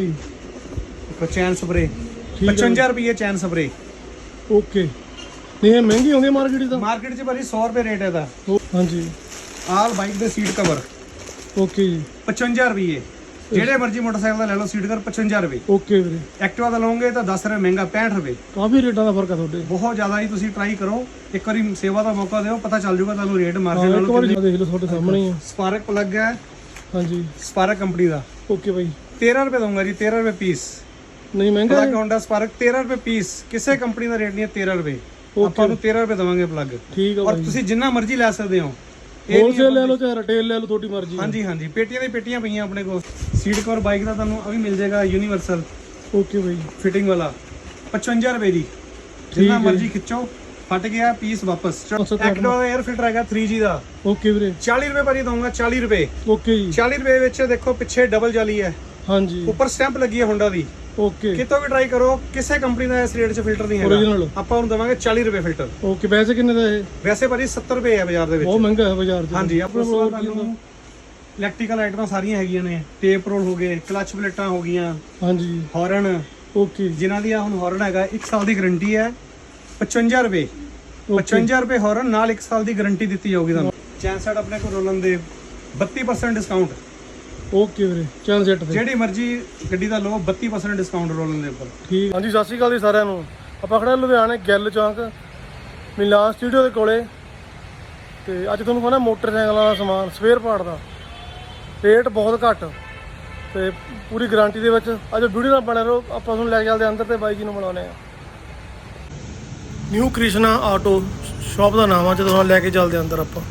ਦੇਖੋ ਚੈਨ ਸਪਰੇ। ਠੀਕ ਹੈ 55 ਰੁਪਏ ਚੈਨ ਸਪਰੇ। ਓਕੇ। ਨਹੀਂ ਇਹ ਮਹਿੰਗੀ ਆਉਂਦੀ ਮਾਰਕੀਟ ਦਾ ਮਾਰਕੀਟ 'ਚ ਭਾਜੀ 100 ਰੁਪਏ ਰੇਟ ਇਹਦਾ। ਹਾਂਜੀ। ਆਲ ਬਾਈਕ ਦੇ ਸੀਟ ਕਵਰ। ਓਕੇ ਜੀ। 55 ਰੁਪਏ ਜਿਹੜੇ ਮਰਜ਼ੀ ਮੋਟਰਸਾਈਕਲ ਦਾ ਲੈ ਲਓ ਸੀਟ ਕਵਰ 55 ਰੁਪਏ। ਓਕੇ ਵੀਰੇ। ਐਕਟਿਵਾ ਦਾ ਲਓਗੇ ਤਾਂ 10 ਰੁਪਏ ਮਹਿੰਗਾ 65 ਰੁਪਏ। ਕਾਫੀ ਰੇਟਾਂ ਦਾ ਫ਼ਰਕ ਆ ਤੁਹਾਡੇ। ਬਹੁਤ ਜ਼ਿਆਦਾ ਹੀ ਤੁਸੀਂ ਟਰਾਈ ਕਰੋ। ਇੱਕ ਵਾਰੀ ਸੇਵਾ ਦਾ ਮੌਕਾ ਦਿਓ ਪਤਾ ਚੱਲ ਜਾਊਗਾ ਤੁਹਾਨੂੰ ਰੇਟ ਹਾਂ ਮਾਰਕੀਟ ਇੱਕ ਨਾਲੋਂ ਵਾਰੀ ਦੇਖ ਲਓ ਤੁਹਾਡੇ ਸਾਹਮਣੇ ਹੀ ਆ। ਸਪਾਰਕ ਪਲੱਗ ਹੈ। ਹਾਂਜੀ। ਸਪਾਰਕ ਕੰਪਨੀ ਦਾ। ਓਕੇ ਬਾਈ। 13 ਰੁਪਏ ਦਊਂਗਾ ਜੀ 13 ਰੁਪਏ ਪੀਸ ਨਹੀਂ ਮਹਿੰਗਾ ਪਲੱਗ ਹੋਂਡਾ ਸਪਾਰਕ 13 ਰੁਪਏ ਪੀਸ ਕਿਸੇ ਕੰਪਨੀ ਦਾ ਰੇਟ ਨਹੀਂ ਹੈ 13 ਰੁਪਏ। ਆਪਾਂ ਨੂੰ 13 ਰੁਪਏ ਦਵਾਂਗੇ ਪਲੱਗ ਠੀਕ ਆ ਔਰ ਤੁਸੀਂ ਜਿੰਨਾ ਮਰਜ਼ੀ ਲੈ ਸਕਦੇ ਹੋ। ਹੋਲਸੇਲ ਲੈ ਲਓ ਚਾਹੇ ਰਿਟੇਲ ਲੈ ਲਓ ਤੁਹਾਡੀ ਮਰਜ਼ੀ ਹਾਂਜੀ ਹਾਂਜੀ। ਪੇਟੀਆਂ ਦੀ ਪੇਟੀਆਂ ਪਈਆਂ ਆਪਣੇ ਕੋਲ। ਸੀਟ ਕਵਰ ਬਾਈਕ ਦਾ ਤੁਹਾਨੂੰ ਆ ਵੀ ਮਿਲ ਜਾਏਗਾ ਯੂਨੀਵਰਸਲ ਓਕੇ ਬਾਈ ਫਿਟਿੰਗ ਵਾਲਾ। 55 ਰੁਪਏ ਦੀ। ਜਿੰਨਾ ਮਰਜ਼ੀ ਖਿੱਚੋ ਫਟ ਗਿਆ ਪੀਸ ਵਾਪਸ। ਦਾ 에ਅਰ ਫਿਲਟਰ ਹੈਗਾ 3G ਦਾ। ਓਕੇ ਵੀਰੇ। 40 ਰੁਪਏ ਭਾਜੀ ਦਊਂਗਾ 40 ਰੁਪਏ। ਓਕੇ ਜੀ। 40 ਰੁਪਏ ਵਿੱਚ ਦੇਖੋ ਪਿੱਛੇ ਡਬਲ ਜਾਲੀ ਹੈ। ਹਾਂਜੀ। ਉੱਪਰ ਸਟੈਂਪ ਲੱਗੀ ਹੈ ਹੋਂਡਾ ਦੀ। ਓਕੇ ਕਿਤੋਂ ਵੀ ਟਰਾਈ ਕਰੋ ਕਿਸੇ ਕੰਪਨੀ ਦਾ ਇਸ ਰੇਟ 'ਚ ਫਿਲਟਰ ਨਹੀਂ ਹੈਗਾ। Original? ਆਪਾਂ ਉਹਨੂੰ ਦਵਾਂਗੇ 40 ਰੁਪਏ ਫਿਲਟਰ ਓਕੇ ਪੈਸੇ ਕਿੰਨੇ ਦਾ ਇਹ? ਵੈਸੇ ਭਾਜੀ 70 ਰੁਪਏ ਹੈ ਬਾਜ਼ਾਰ ਦੇ ਵਿੱਚ। ਬਹੁਤ ਮਹਿੰਗਾ ਹੈ ਬਾਜ਼ਾਰ 'ਚ। ਹਾਂਜੀ ਆਪਣੇ ਕੋਲ ਤੁਹਾਨੂੰ ਇਲੈਕਟ੍ਰੀਕਲ ਆਈਟਮਾਂ ਸਾਰੀਆਂ ਹੈਗੀਆਂ ਨੇ। ਟੇਪ ਰੋਲ ਹੋ ਗਏ ਕਲਚ ਪਲੇਟਾਂ ਹੋ ਗਈਆਂ। ਹਾਂਜੀ। ਹਾਰਨ ਓਕੇ ਜਿਨ੍ਹਾਂ ਦੀ ਆ ਹੁਣ ਹਾਰਨ ਹੈਗਾ 1 ਸਾਲ ਦੀ ਗਾਰੰਟੀ ਹੈ 55 ਰੁਪਏ। 55 ਰੁਪਏ ਹਾਰਨ ਨਾਲ 1 ਸਾਲ ਦੀ ਗਾਰੰਟੀ ਦਿੱਤੀ ਜਾਊਗੀ ਤੁਹਾਨੂੰ। ਚੈਨ ਸੈਟ ਆਪਣੇ ਕੋਲ ਰੋਲਨ ਦੇ 32% ਡਿਸਕਾਊਂਟ ਓਕੇ ਵੀਰੇ ਚੱਲ ਜੱਟ ਤੇ। ਜਿਹੜੀ ਮਰਜ਼ੀ ਗੱਡੀ ਦਾ ਲਓ 32% ਡਿਸਕਾਊਂਟ ਰੋਲਨ ਦੇ ਉੱਪਰ ਠੀਕ। ਹਾਂਜੀ ਸਤਿ ਸ਼੍ਰੀ ਅਕਾਲ ਜੀ ਸਾਰਿਆਂ ਨੂੰ। ਆਪਾਂ ਖੜਾ ਲੁਧਿਆਣੇ ਗਿੱਲ ਚੌਂਕ ਮਿਲਾਨ ਸਟੂਡੀਓ ਦੇ ਕੋਲੇ। ਤੇ ਅੱਜ ਤੁਹਾਨੂੰ ਕਹਿੰਦਾ ਮੋਟਰਸਾਈਕਲਾਂ ਦਾ ਸਮਾਨ ਸਪੇਅਰ ਪਾਰਟ ਦਾ। ਰੇਟ ਬਹੁਤ ਘੱਟ। ਤੇ ਪੂਰੀ ਗਾਰੰਟੀ ਦੇ ਵਿੱਚ ਅੱਜ ਵੀਡੀਓ ਨਾਲ ਬਣੇ ਰਹੋ। ਆਪਾਂ ਤੁਹਾਨੂੰ ਲੈ ਕੇ ਚੱਲਦੇ ਅੰਦਰ ਤੇ ਬਾਈ ਜੀ ਨੂੰ ਮਿਲਾਉਂਦੇ ਆ ਨਿਊ ਕ੍ਰਿਸ਼ਨਾ ਆਟੋ ਸ਼ਾਪ ਦਾ ਨਾਮ ਆ ਜਦੋਂ ਲੈ ਕੇ ਚੱਲਦੇ ਅੰਦਰ ਆਪਾਂ।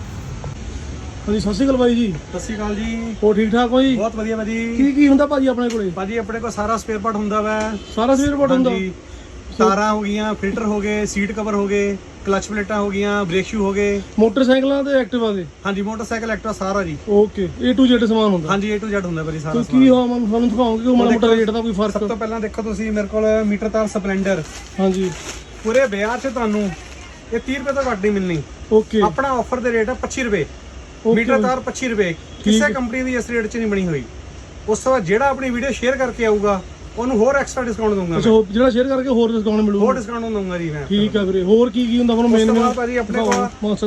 ਹਾਂਜੀ ਸਤਿ ਸ਼੍ਰੀ ਅਕਾਲ ਬਾਈ ਜੀ। ਸਤਿ ਸ਼੍ਰੀ ਅਕਾਲ ਜੀ। ਹੋਰ ਠੀਕ ਠਾਕ ਹੋ ਜੀ? ਬਹੁਤ ਵਧੀਆ ਭਾਜੀ। ਕੀ ਕੀ ਹੁੰਦਾ ਭਾਜੀ ਆਪਣੇ ਕੋਲੇ? ਭਾਜੀ ਆਪਣੇ ਕੋਲ ਸਾਰਾ ਸਪੇਅਰ ਪਾਰਟ ਹੁੰਦਾ ਵਾ। ਸਾਰਾ ਸਪੇਅਰ ਪਾਰਟ ਹੁੰਦਾ? ਹਾਂਜੀ। ਤਾਰਾਂ ਹੋ ਗਈਆਂ ਫਿਲਟਰ ਹੋ ਗਏ ਸੀਟ ਕਵਰ ਹੋ ਗਏ ਕਲਚ ਪਲੇਟਾਂ ਹੋ ਗਈਆਂ ਬ੍ਰੇਕ ਸ਼ੂ ਹੋ ਗਏ। ਮੋਟਰਸਾਈਕਲਾਂ ਤੇ ਐਕਟਿਵਾ ਦੇ? ਹਾਂਜੀ ਮੋਟਰਸਾਈਕਲ ਐਕਟਿਵਾ ਸਾਰਾ ਜੀ। ਓਕੇ A to Z ਸਮਾਨ ਹੁੰਦਾ? ਹਾਂਜੀ A to Z ਹੁੰਦਾ ਭਾਜੀ ਸਾਰਾ ਕੀ ਹੋ ਮੈਨੂੰ ਤੁਹਾਨੂੰ ਦਿਖਾਓਗੇ ਕਿ ਮਾੜਾ ਮੋਟਾ ਰੇਟ ਦਾ ਕੋਈ ਸਭ ਫ਼ਰਕ ਤੋਂ ਪਹਿਲਾਂ ਦੇਖੋ ਤੁਸੀਂ ਮੇਰੇ ਕੋਲ ਮੀਟਰ ਤਾਰ ਸਪਲੈਂਡਰ। ਹਾਂਜੀ। ਪੂਰੇ ਬਾਜ਼ਾਰ 'ਚ ਤੁਹਾਨੂੰ ਇਹ 30 ਰੁਪਏ ਤੋਂ ਘੱਟ ਨਹੀਂ ਮਿਲਣੀ। ਓਕੇ ਆਪਣਾ ਆਫਰ ਦੇ ਰੇਟ ਹੈ 25 ਰੁਪਏ। ਮੀਟਰ ਤਾਰ 25 ਰੁਪਏ। ਕਿਸੇ ਕੰਪਨੀ ਦੀ ਇਸ ਰੇਟ 'ਚ ਨਹੀਂ ਬਣੀ ਹੋਈ। ਉਸ ਤੋਂ ਬਾਅਦ ਜਿਹੜਾ ਆਪਣੀ ਵੀਡੀਓ ਸ਼ੇਅਰ ਕਰਕੇ ਆਊਗਾ ਉਹਨੂੰ ਹੋਰ ਐਕਸਟਰਾ ਡਿਸਕਾਊਂਟ ਦਊਂਗਾ ਅੱਛਾ ਮੈਂ। ਉਹ ਜਿਹੜਾ ਸ਼ੇਅਰ ਕਰਕੇ ਹੋਰ ਡਿਸਕਾਊਂਟ ਮਿਲੂਗਾ ਹੋਰ ਡਿਸਕਾਊਂਟ ਦਊਂਗਾ ਜੀ ਮੈਂ। ਠੀਕ ਆ ਵੀਰੇ। ਹੋਰ ਕੀ ਕੀ ਹੁੰਦਾ? ਤੁਹਾਨੂੰ ਉਸ ਮੇਨ ਮੇਨ ਭਾਜੀ ਆਪਣੇ ਕੋਲ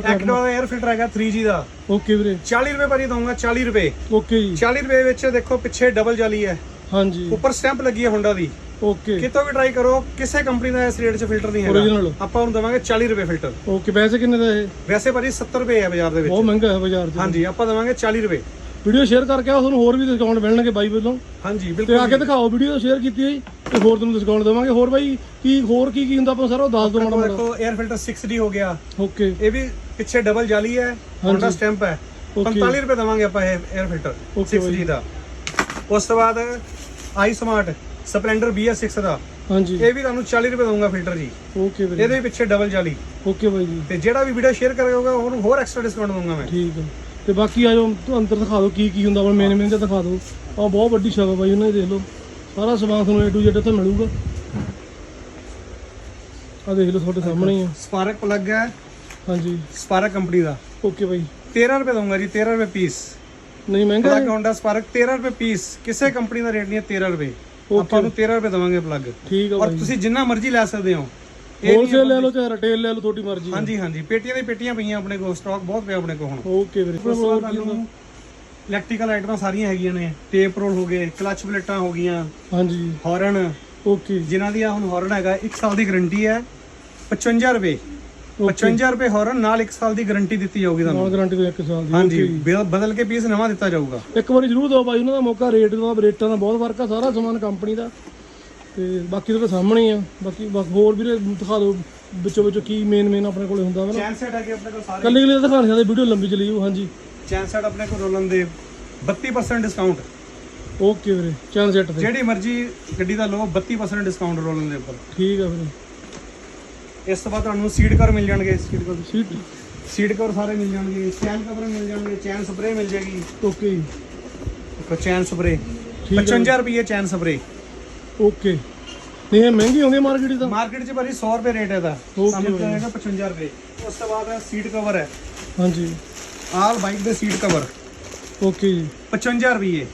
ਐਕਟਿਵਾ ਦਾ 에ਅਰ ਫਿਲਟਰ ਹੈਗਾ 3G ਦਾ। ਓਕੇ ਵੀਰੇ। 40 ਰੁਪਏ ਭਾਜੀ ਦਊਂਗਾ 40 ਰੁਪਏ। ਓਕੇ ਜੀ। 40 ਰੁਪਏ ਵਿੱਚ ਦੇਖੋ ਪਿੱਛੇ ਡਬਲ ਜਾਲੀ ਹੈ। ਹਾਂਜੀ। ਉੱਪਰ ਸਟੈਂਪ ਲੱਗੀ ਹੈ ਹੋਂਡਾ ਦੀ। ਓਕੇ ਕਿਤੋਂ ਵੀ ਟਰਾਈ ਕਰੋ ਕਿਸੇ ਕੰਪਨੀ ਦਾ ਇਸ ਰੇਟ 'ਚ ਫਿਲਟਰ ਨਹੀਂ ਹੈਗਾ। Original? ਆਪਾਂ ਉਹਨੂੰ ਦਵਾਂਗੇ 40 ਰੁਪਏ ਫਿਲਟਰ ਓਕੇ ਪੈਸੇ ਕਿੰਨੇ ਦਾ ਇਹ? ਵੈਸੇ ਭਾਜੀ 70 ਰੁਪਏ ਹੈ ਬਾਜ਼ਾਰ ਦੇ ਵਿੱਚ। ਬਹੁਤ ਮਹਿੰਗਾ ਹੈ ਬਾਜ਼ਾਰ 'ਚ। ਹਾਂਜੀ ਆਪਾਂ ਦਵਾਂਗੇ 40 ਰੁਪਏ। ਵੀਡੀਓ ਸ਼ੇਅਰ ਕਰਕੇ ਆਓ ਤੁਹਾਨੂੰ ਹੋਰ ਵੀ ਡਿਸਕਾਊਂਟ ਮਿਲਣਗੇ ਬਾਈ ਵੱਲੋਂ। ਹਾਂਜੀ ਤੇ ਬਿਲਕੁਲ ਅੱਗੇ ਦਿਖਾਓ ਵੀਡੀਓ ਸ਼ੇਅਰ ਕੀਤੀ ਹੋਈ ਤੇ ਹੋਰ ਤੁਹਾਨੂੰ ਡਿਸਕਾਊਂਟ ਦੇਵਾਂਗੇ। ਹੋਰ ਬਾਈ ਕੀ ਹੋਰ ਕੀ ਕੀ ਹੁੰਦਾ ਆਪਾਂ ਸਾਰਾ ਉਹ ਦੱਸ ਦਿਓ ਮਾੜਾ ਮਾੜਾ। ਦੇਖੋ 에ਅਰ ਫਿਲਟਰ 6D ਹੋ ਗਿਆ। ਓਕੇ ਇਹ ਵੀ ਪਿੱਛੇ ਡਬਲ ਜਾਲੀ ਹੈ ਹੋਂਡਾ ਸਟੈਂਪ ਹੈ। Okay. 45 ਰੁਪਏ ਦਵਾਂਗੇ ਆਪਾਂ ਇਹ 에ਅਰ ਫਿਲਟਰ Okay 6D ਦਾ। ਉਸ ਤੋਂ ਬਾਅਦ ਆਈ ਸਮਾਰਟ ਸਪਲੈਂਡਰ BS6 ਦਾ। ਹਾਂਜੀ। ਇਹ ਵੀ ਤੁਹਾਨੂੰ 40 ਰੁਪਏ ਦਊਂਗਾ ਫਿਲਟਰ ਜੀ। ਓਕੇ ਵੀਰੇ। ਇਹਦੇ ਵੀ ਪਿੱਛੇ ਡਬਲ ਜਾਲੀ ਓਕੇ ਬਾਈ ਜੀ। ਤੇ ਜਿਹੜਾ ਵੀ ਵੀਡੀਓ ਸ਼ੇਅਰ ਕਰੇਗਾ ਉਹਨੂੰ ਹੋਰ ਐਕਸਟਰਾ ਡਿਸਕਾਊਂਟ ਦਊਂਗਾ ਮੈਂ। ਠੀਕ ਹੈ ਤੇ ਬਾਕੀ ਆ ਜਾਓ ਅੰਦਰ ਦਿਖਾ ਦਿਓ ਕੀ ਕੀ ਹੁੰਦਾ ਆਪਣਾ ਮੇਨ ਮੇਨ ਤੇ ਦਿਖਾ ਦਿਓ। ਆ ਬਹੁਤ ਵੱਡੀ ਸ਼ਾਪ ਹੈ ਬਾਈ ਉਹਨਾਂ ਦੀ ਦੇਖ ਲਓ। ਸਾਰਾ ਸਮਾਨ ਤੁਹਾਨੂੰ A to Z ਇੱਥੇ ਮਿਲੂਗਾ। ਆ ਦੇਖ ਲਓ ਤੁਹਾਡੇ ਸਾਹਮਣੇ ਹੀ ਆ। ਸਪਾਰਕ ਪਲੱਗ ਹੈ। ਹਾਂਜੀ। ਸਪਾਰਕ ਕੰਪਨੀ ਦਾ। ਓਕੇ ਬਾਈ। 13 ਰੁਪਏ ਦਊਂਗਾ ਜੀ 13 ਰੁਪਏ ਪੀਸ ਨਹੀਂ ਮਹਿੰਗਾ ਪਲੱਗ ਹੋਂਡਾ ਸਪਾਰਕ 13 ਰੁਪਏ ਪੀਸ ਕਿਸੇ ਕੰਪਨੀ ਦਾ ਰੇਟ ਨਹੀਂ ਹੈ 13 ਰੁਪਏ। ਆਪਾਂ ਨੂੰ 13 ਰੁਪਏ ਦਵਾਂਗੇ ਪਲੱਗ ਠੀਕ ਆ ਔਰ ਬਾਈ ਤੁਸੀਂ ਜਿੰਨਾ ਮਰਜ਼ੀ ਲੈ ਸਕਦੇ ਹੋ। ਇਹ ਨਹੀਂ ਹੋਲਸੇਲ ਲੈ ਲਓ ਚਾਹੇ ਰਿਟੇਲ ਲੈ ਲਓ ਤੁਹਾਡੀ ਮਰਜ਼ੀ ਹਾਂਜੀ ਹਾਂਜੀ। ਪੇਟੀਆਂ ਦੀ ਪੇਟੀਆਂ ਪਈਆਂ ਆਪਣੇ ਕੋਲ ਸਟਾਕ ਬਹੁਤ ਪਿਆ ਆਪਣੇ ਕੋਲ ਹੁਣ। ਓਕੇ ਵੀਰੇ। ਉਸ ਤੋਂ ਬਾਅਦ ਤੁਹਾਨੂੰ ਇਲੈਕਟ੍ਰੀਕਲ ਆਈਟਮਾਂ ਸਾਰੀਆਂ ਹੈਗੀਆਂ ਨੇ। ਟੇਪ ਰੋਲ ਹੋ ਗਏ ਕਲਚ ਪਲੇਟਾਂ ਹੋ ਗਈਆਂ। ਹਾਂਜੀ। ਹਾਰਨ ਓਕੇ ਜਿਨ੍ਹਾਂ ਦੀ ਆ ਹੁਣ ਹਾਰਨ ਹੈਗਾ 1 ਸਾਲ ਦੀ ਗਾਰੰਟੀ ਹੈ 55 ਰੁਪਏ। 55 ਰੁਪਏ ਹਾਰਨ ਨਾਲ 1 ਸਾਲ ਦੀ ਗਾਰੰਟੀ ਦਿੱਤੀ ਜਾਊਗੀ ਤੁਹਾਨੂੰ। ਨਾਲ ਗਾਰੰਟੀ ਦੇ 1 ਸਾਲ ਦੀ ਹਾਂਜੀ ਬਿਲ- ਬਦਲ ਕੇ ਪੀਸ ਨਵਾਂ ਦਿੱਤਾ ਜਾਊਗਾ। ਇੱਕ ਵਾਰੀ ਜ਼ਰੂਰ ਦਿਓ ਬਾਈ ਉਹਨਾਂ ਦਾ ਮੌਕਾ ਰੇਟ ਦਾ ਰੇਟਾਂ ਦਾ ਬਹੁਤ ਫ਼ਰਕ ਆ ਸਾਰਾ ਸਮਾਨ ਕੰਪਨੀ ਦਾ। ਤੇ ਬਾਕੀ ਤੁਹਾਡੇ ਸਾਹਮਣੇ ਹੀ ਆ। ਬਾਕੀ ਬਸ ਹੋਰ ਵੀਰੇ ਦਿਖਾ ਦਿਓ ਵਿੱਚੋਂ ਵਿੱਚੋਂ ਕੀ ਮੇਨ ਮੇਨ ਆਪਣੇ ਕੋਲੇ ਹੁੰਦਾ ਵਾ ਨਾ। ਚੈਨ ਸੈਟ ਹੈਗੇ ਆਪਣੇ ਕੋਲ ਸਾਰੇ। ਕੱਲੀ ਕੱਲੀ ਦਿਖਾਣ ਸਕਦੇ ਵੀਡੀਓ ਲੰਬੀ ਚਲੀ ਜਾਊ ਹਾਂਜੀ। ਚੈਨ ਸੈਟ ਆਪਣੇ ਕੋਲ ਰੋਲਨ ਦੇ 32% ਡਿਸਕਾਊਂਟ ਓਕੇ ਵੀਰੇ ਚੈਨ ਸੈੱਟ ਤੇ। ਜਿਹੜੀ ਮਰਜ਼ੀ ਗੱਡੀ ਦਾ ਲਓ 32% ਡਿਸਕਾਊਂਟ ਰੋਲਨ ਦੇ ਉੱਪਰ। ਠੀਕ ਆ ਵੀਰੇ। ਇਸ ਤੋਂ ਬਾਅਦ ਤੁਹਾਨੂੰ ਸੀਟ ਕਵਰ ਮਿਲ ਜਾਣਗੇ seat cover seat seat cover ਸਾਰੇ ਮਿਲ ਜਾਣਗੇ ਚੈਨ ਕਵਰ ਮਿਲ ਜਾਣਗੇ ਚੈਨ ਸਪਰੇ ਮਿਲ ਜਾਏਗੀ। ਓਕੇ ਦੇਖੋ ਚੈਨ ਸਪਰੇ ਠੀਕ ਹੈ 55 ਰੁਪਏ ਚੈਨ ਸਪਰੇ ਓਕੇ ਨਹੀਂ ਇਹ ਮਹਿੰਗੀ ਆਉਂਦੀ ਮਾਰਕੀਟ ਦਾ ਮਾਰਕੀਟ 'ਚ ਭਾਜੀ 100 ਰੁਪਏ ਰੇਟ ਇਹਦਾ। Okay ਸਾਨੂੰ ਜਾਏਗਾ 55 ਰੁਪਏ। ਉਸ ਤੋਂ ਬਾਅਦ ਸੀਟ ਕਵਰ ਹੈ। ਹਾਂਜੀ। ਆਲ ਬਾਈਕ ਦੇ ਸੀਟ ਕਵਰ ਓਕੇ ਜੀ। 55 ਰੁਪਏ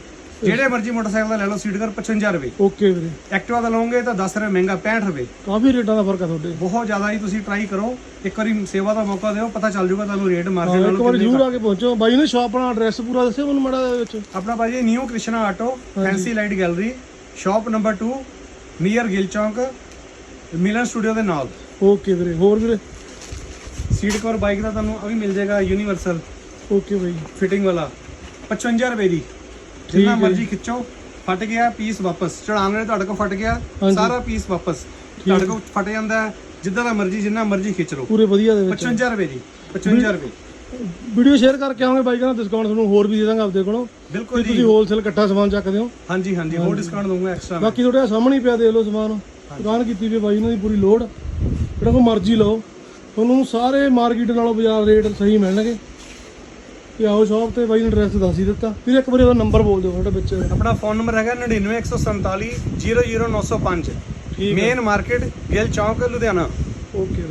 ਜਿਹੜੇ ਮਰਜ਼ੀ ਮੋਟਰਸਾਈਕਲ ਦਾ ਲੈ ਲਓ ਸੀਟ ਕਰ 55 ਰੁਪਏ। ਓਕੇ ਵੀਰੇ। ਐਕਟਿਵਾ ਦਾ ਲਓਗੇ ਤਾਂ 10 ਰੁਪਏ ਮਹਿੰਗਾ 65 ਰੁਪਏ। ਕਾਫੀ ਰੇਟਾਂ ਦਾ ਫ਼ਰਕ ਆ ਤੁਹਾਡੇ। ਬਹੁਤ ਜ਼ਿਆਦਾ ਹੀ ਤੁਸੀਂ ਟਰਾਈ ਕਰੋ। ਇੱਕ ਵਾਰੀ ਸੇਵਾ ਦਾ ਮੌਕਾ ਦਿਓ ਪਤਾ ਚੱਲ ਜਾਊਗਾ ਤੁਹਾਨੂੰ ਰੇਟ ਮਾਰਕੀਟ ਹਾਂ, ਇੱਕ ਨਾਲੋਂ ਵਾਰੀ ਜ਼ਰੂਰ ਆ ਕੇ ਪਹੁੰਚੋ ਬਾਈ ਨੇ ਸ਼ਾਪ ਆਪਣਾ ਐਡਰੈਸ ਪੂਰਾ ਦੱਸਿਓ ਮੈਨੂੰ ਮਾੜਾ ਵਿੱਚ। ਆਪਣਾ ਭਾਜੀ new Krishna auto fancy light gallery shop number 2 near Gill Chowk Milan studio ਦੇ ਨਾਲ। ਓਕੇ ਵੀਰੇ ਹੋਰ ਵੀਰੇ? ਸੀਟ ਕਵਰ ਬਾਈਕ ਦਾ ਤੁਹਾਨੂੰ ਵੀ ਮਿਲ ਜਾਏਗਾ ਯੂਨੀਵਰਸਲ ਓਕੇ ਬਾਈ। ਫਿਟਿੰਗ ਵਾਲਾ। 55 ਰੁਪਏ ਦੀ। ਜਿੰਨਾ। ਮਰਜ਼ੀ ਖਿੱਚੋ ਫਟ ਗਿਆ ਪੀਸ ਵਾਪਸ। ਚੜਾਉਣ ਵੇਲੇ ਤੁਹਾਡੇ ਕੋਲ ਫਟ ਗਿਆ। ਸਾਰਾ ਪੀਸ ਵਾਪਸ। ਤੁਹਾਡੇ ਕੋਲ ਫਟ ਜਾਂਦਾ ਜਿੱਦਾਂ ਦਾ ਮਰਜ਼ੀ ਜਿੰਨਾ ਮਰਜ਼ੀ ਖਿੱਚ ਲਓ। ਪੂਰੇ ਵਧੀਆ ਦੇ ਵਿੱਚ। 55 ਰੁਪਏ ਦੀ 55 ਰੁਪਏ। ਵੀਡੀਓ ਸ਼ੇਅਰ ਕਰਕੇ ਆਵਾਂਗੇ ਬਾਈ ਕਹਿੰਦਾ ਡਿਸਕਾਊਂਟ ਤੁਹਾਨੂੰ ਹੋਰ ਵੀ ਦੇ ਦਾਂਗੇ ਆਪਦੇ ਕੋਲੋਂ। ਬਿਲਕੁਲ ਜੇ ਜੀ। ਤੁਸੀਂ ਹੋਲਸੇਲ ਇਕੱਠਾ ਸਮਾਨ ਚੱਕਦੇ ਹੋ ਹਾਂਜੀ ਹਾਂਜੀ ਹੋਰ ਡਿਸਕਾਊਂਟ ਦਊਂਗਾ ਐਕਸਟਰਾ ਬਾਕੀ ਤੁਹਾਡੇ ਸਾਹਮਣੇ ਪਿਆ ਦੇਖ ਲਓ ਸਮਾਨ। ਦੁਕਾਨ ਕੀਤੀ ਵੀ ਬਾਈ ਇਹਨਾਂ ਦੀ ਪੂਰੀ ਲੋਡ। ਜਿਹੜਾ ਕੋ ਮਰਜ਼ੀ ਲਓ। ਤੁਹਾਨੂੰ ਸਾਰੇ ਮਾਰਕੀਟ ਨਾਲੋਂ ਬਾਜ਼ਾਰ ਰੇਟ ਸਹੀ ਮਿਲਣਗੇ। ਤੇ ਆਓ ਸ਼ਾਪ ਤੇ ਬਾਈ ਨੇ ਐਡਰੈਸ ਦੱਸ ਹੀ ਦਿੱਤਾ। ਫਿਰ ਇੱਕ ਵਾਰੀ ਉਹਦਾ ਨੰਬਰ ਬੋਲ ਦਿਓ ਤੁਹਾਡੇ ਵਿੱਚ। ਆਪਣਾ ਫੋਨ ਨੰਬਰ ਹੈਗਾ 99147 00905 ਠੀਕ ਹੈ ਮੇਨ ਮਾਰਕੀਟ ਗਿਲ ਚੌਂਕ ਲੁਧਿਆਣਾ। ਓਕੇ